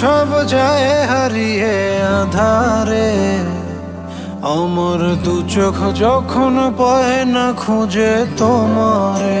সব যায় হারিয়ে আধারে। আমার দু চোখ যখন পায় না খুঁজে তোমারে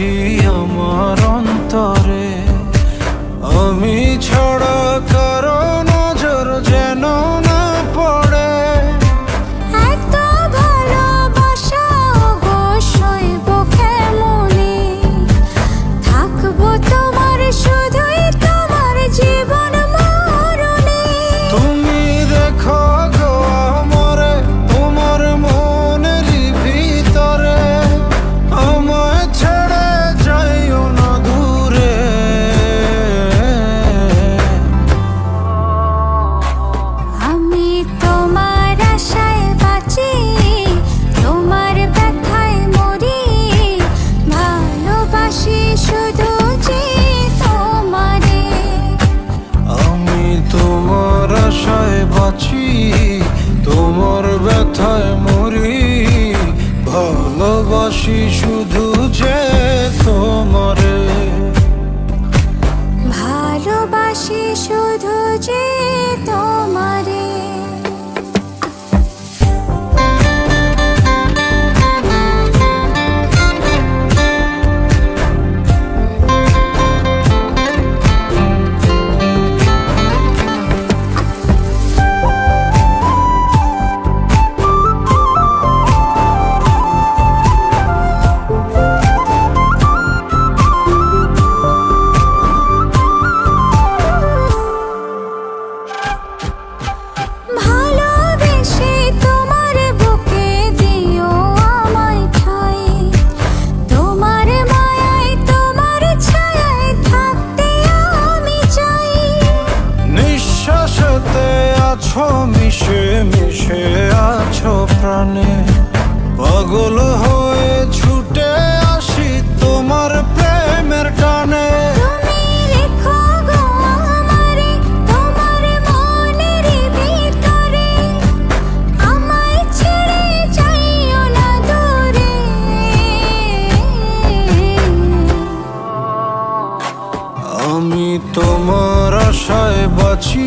You. en. প্রাণে পাগল হয়ে ছুটে আসি তোমার প্রেমের টানে। আমি তোমার আশায় বাঁচি